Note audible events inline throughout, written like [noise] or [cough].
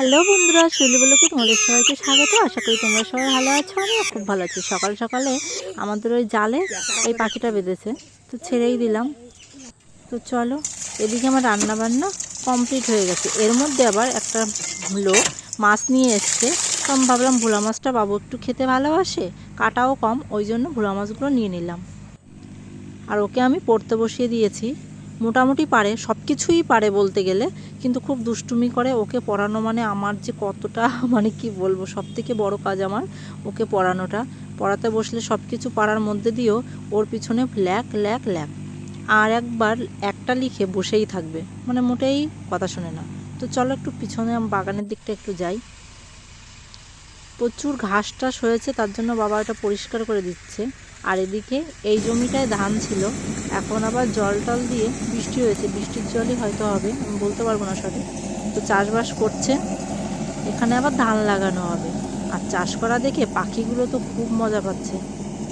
Hello বন্ধুরা শৈলী বলোকে তোমাদের সবাইকে স্বাগত। আশা করি তোমরা সবাই ভালো আছো, আমিও খুব ভালো আছি। সকাল সকালে আমাদের ওই জালে এই পাখিটা বেঁধেছে, তো ছেড়েই দিলাম। তো চলো, এদিকে আমার রান্না বান্না কমপ্লিট হয়ে গেছে। এর মধ্যে আবার একটা লোক মাছ নিয়ে এসছে। তো আমি ভাবলাম ভোলা মাছটা বাবু একটু খেতে ভালোবাসে, কাটাও কম, ওই জন্য ভোলা মাছগুলো নিয়ে নিলাম। আর ওকে আমি পড়তে বসিয়ে দিয়েছি। মোটামুটি পারে সব কিছুই পারে বলতে গেলে, কিন্তু খুব দুষ্টুমি করে ওকে পড়ানো মানে আমার যে কতটা [laughs] মানে কি বলব সব থেকে বড় কাজ আমার ওকে পড়ানোটা। পড়াতে বসলে সব কিছু পারার মধ্যে দিয়েও ওর পিছনে ল্যাক ল্যাক ল্যাক। আর একবার একটা লিখে বসেই থাকবে মানে মোটেই কথা শোনে না। তো চলো একটু পিছনে বাগানের দিকটা একটু যাই। প্রচুর ঘাস টাস হয়েছে, তার জন্য বাবা এটা পরিষ্কার করে দিচ্ছে। আর এদিকে এই জমিটায় ধান ছিল। এখন আবার জল টল দিয়ে বৃষ্টি হয়েছে। বৃষ্টির জলই হয়তো হবে, আমি বলতে পারব না সঠিক। তো চাষবাস করছে। এখানে আবার ধান লাগানো হবে। আর চাষ করা দেখে পাখিগুলো তো খুব মজা পাচ্ছে।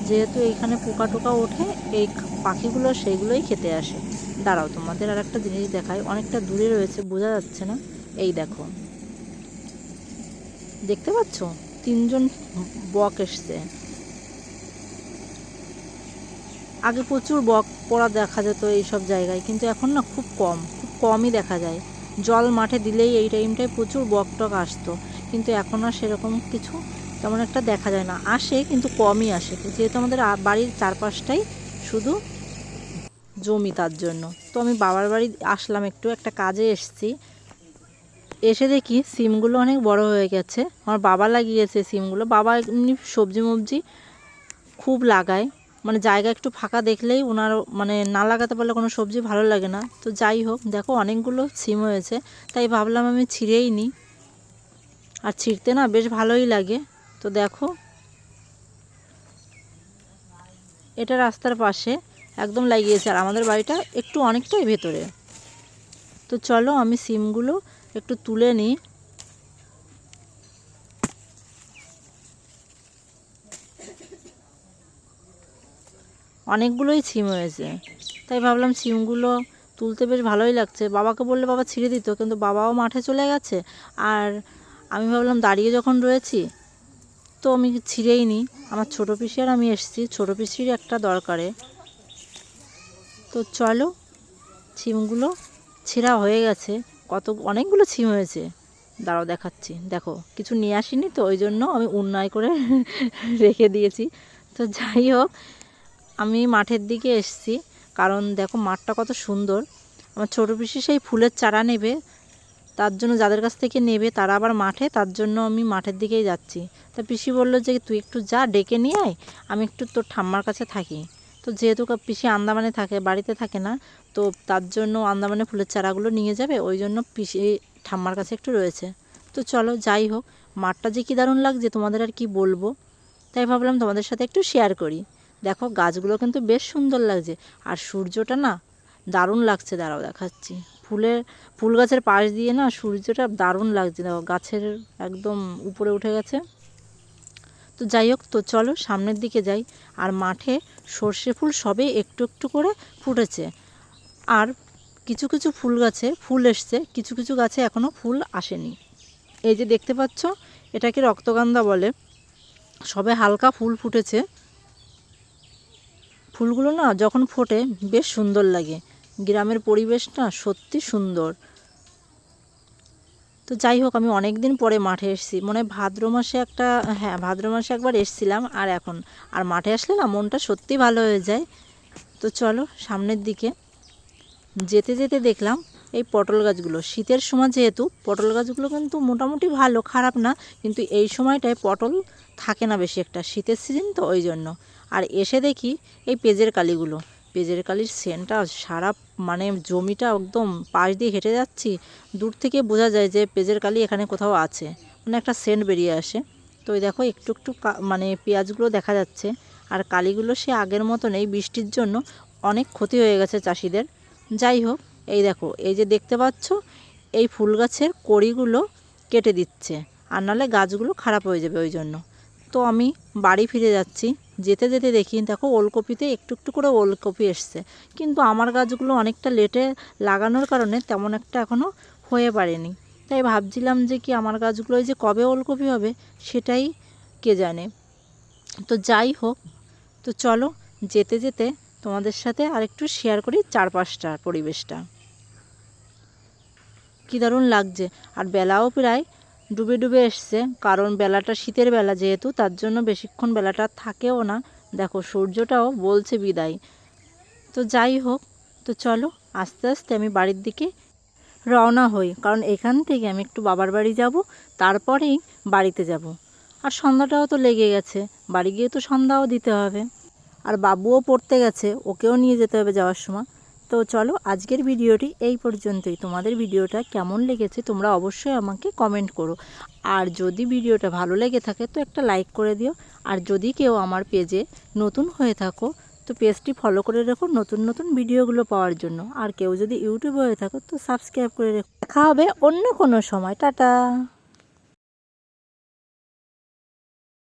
যেহেতু এইখানে পোকা টোকা ওঠে, এই পাখিগুলো সেইগুলোই খেতে আসে। দাঁড়াও, তোমাদের আর একটা জিনিস দেখায় অনেকটা দূরে রয়েছে, বোঝা যাচ্ছে না। এই দেখো। দেখতে পাচ্ছ? তিনজন বক এসছে। আগে প্রচুর বক পড়া দেখা যেত এই সব জায়গায়, কিন্তু এখন না খুব কম, খুব কমই দেখা যায়। জল মাঠে দিলেই এই টাইমটায় প্রচুর বক টক আসতো, কিন্তু এখন আর সেরকম কিছু তেমন একটা দেখা যায় না। আসে, কিন্তু কমই আসে, যেহেতু আমাদের বাড়ির চারপাশটাই শুধু জমি তার জন্য। তো আমি বাবার বাড়ি আসলাম, একটু একটা কাজে এসেছি। এসে দেখি সিমগুলো অনেক বড় হয়ে গেছে। আমার বাবা লাগিয়েছে সিমগুলো। বাবা এমনি সবজি মবজি খুব লাগায়। মানে জায়গা একটু ফাঁকা দেখলেই ওনার মানে না লাগাতে পারলে কোনো সবজি ভালো লাগে না। তো যাই হোক, দেখো অনেকগুলো সিম হয়েছে, তাই ভাবলাম আমি ছিঁড়েই নিই। আর ছিঁড়তে না বেশ ভালোই লাগে। তো দেখো, এটা রাস্তার পাশে একদম লাগিয়েছে, আর আমাদের বাড়িটা একটু অনেকটাই ভেতরে। তো চলো আমি সিমগুলো একটু তুলে নিই। অনেকগুলোই সিম হয়েছে। তাই ভাবলাম সিমগুলো তুলতে বেশ ভালোই লাগছে। বাবাকে বললে বাবা ছিঁড়ে দিত, কিন্তু বাবাও মাঠে চলে গেছে। আর আমি ভাবলাম দাঁড়িয়ে যখন রয়েছি, তো আমি ছিঁড়েই নিই আমার ছোটো পিসি আর আমি এসেছি। ছোটো পিসির একটা দরকারে। তো চলো সিমগুলো ছিঁড়া হয়ে গেছে। কত, অনেকগুলো ছিম হয়েছে। দাঁড়াও দেখাচ্ছি। দেখো, কিছু নিয়ে আসিনি তো, ওই জন্য আমি উন্নয় করে [laughs] রেখে দিয়েছি। তো যাই হোক আমি মাঠের দিকে এসেছি, কারণ দেখো মাঠটা কত সুন্দর। আমার ছোটো পিসি সেই ফুলের চারা নেবে, তার জন্য যাদের কাছ থেকে নেবে তারা আবার মাঠে, তার জন্য আমি মাঠের দিকেই যাচ্ছি। তা পিসি বলল যে, তুই একটু যা, ডেকে নিয়ে আয়, আমি একটু তোর ঠাম্মার কাছে থাকি। তো যেহেতু পিসি আন্দামানে থাকে, বাড়িতে থাকে না, তো তার জন্য আন্দামানে ফুলের চারাগুলো নিয়ে যাবে, ওই জন্য পিসি ঠাম্মার কাছে একটু রয়েছে। তো চলো, যাই হোক, মাঠটা যে কী দারুণ লাগছে তোমাদের আর কি বলব, তাই ভাবলাম তোমাদের সাথে একটু শেয়ার করি। দেখো গাছগুলো কিন্তু বেশ সুন্দর লাগছে। আর সূর্যটা না দারুণ লাগছে, দাঁড়াও দেখাচ্ছি। ফুলের ফুল গাছের পাশ দিয়ে না সূর্যটা দারুণ লাগছে। দেখো গাছের একদম উপরে উঠে গেছে। তো যাই হোক, তো চলো সামনের দিকে যাই। আর মাঠে সর্ষে ফুল সবে একটু একটু করে ফুটেছে। আর কিছু কিছু ফুল গাছে ফুল এসছে, কিছু কিছু গাছে এখনও ফুল আসেনি। এই যে দেখতে পাচ্ছ, এটাকে রক্তগন্ধা বলে। সবে হালকা ফুল ফুটেছে। ফুলগুলো না যখন ফোটে, বেশ সুন্দর লাগে। গ্রামের পরিবেশটা সত্যি সুন্দর। তো যাই হোক, আমি অনেক দিন পরে মাঠে এসেছি। মনে হয় ভাদ্র মাসে একটা হ্যাঁ ভাদ্র মাসে একবার এসেছিলাম, আর এখন। আর মাঠে আসলে না, মনটা সত্যি ভালো হয়ে যায়। তো চলো, সামনের দিকে। যেতে যেতে দেখলাম এই পটল গাছগুলো। শীতের সময় যেহেতু, পটল গাছগুলো কিন্তু মোটামুটি ভালো, খারাপ না। কিন্তু এই সময়টায় পটল থাকে না বেশি একটা, শীতের সিজন তো ওই জন্য। আর এসে দেখি এই পেজের কালিগুলো। পেজের কালির সেন্টটা সারা মানে জমিটা একদম পাশ দিয়ে হেঁটে যাচ্ছি, দূর থেকে বোঝা যায় যে পেজের কালি এখানে কোথাও আছে। মানে একটা সেন্ট বেরিয়ে আসে। তো দেখো একটু একটু মানে পেঁয়াজগুলো দেখা যাচ্ছে। আর কালিগুলো সে আগের মতো নেই বৃষ্টির জন্য অনেক ক্ষতি হয়ে গেছে চাষিদের। যাই হোক, এই দেখো, এই যে দেখতে পাচ্ছ, এই ফুল গাছের কড়িগুলো কেটে দিচ্ছে। আর নাহলে গাছগুলো খারাপ হয়ে যাবে ওই জন্য। তো আমি বাড়ি ফিরে যাচ্ছি। যেতে যেতে দেখি, দেখো ওলকপিতে একটু একটু করে ওলকপি এসছে। কিন্তু আমার গাছগুলো অনেকটা লেটে লাগানোর কারণে তেমন একটা এখনও হয়ে পারেনি। তাই ভাবছিলাম যে কি আমার গাছগুলোয় যে কবে ওলকপি হবে সেটাই কে জানে। তো যাই হোক, তো চলো যেতে যেতে তোমাদের সাথে আরেকটু শেয়ার করি চারপাশটা, পরিবেশটা। কী দারুণ লাগছে। আর বেলাও প্রায় ডুবে ডুবে এসছে। কারণ বেলাটা শীতের বেলা যেহেতু, তার জন্য বেশিক্ষণ বেলাটা থাকেও না। দেখো, সূর্যটাও বলছে বিদায়। তো যাই হোক, তো চলো, আস্তে আস্তে আমি বাড়ির দিকে রওনা হই। কারণ এখান থেকে আমি একটু বাবার বাড়ি যাব, তারপরেই বাড়িতে যাব। আর সন্ধ্যাটাও তো লেগে গেছে, বাড়ি গিয়ে তো সন্ধ্যাও দিতে হবে। আর বাবুও পড়তে গেছে, ওকেও নিয়ে যেতে হবে যাওয়ার সময়। তো চলো আজকের ভিডিওটি এই পর্যন্তই। তোমাদের ভিডিওটা কেমন লেগেছে তোমরা অবশ্যই আমাকে কমেন্ট করো। আর যদি ভিডিওটা ভালো লেগে থাকে তো একটা লাইক করে দিও। আর যদি কেউ আমার পেজে নতুন হয়ে থাকো, তো পেজটি ফলো করে রেখো নতুন নতুন ভিডিওগুলো পাওয়ার জন্য। আর কেউ যদি ইউটিউবে হয়ে থাকো, তো সাবস্ক্রাইব করে রেখো। দেখা হবে অন্য কোনো সময়। টাটা!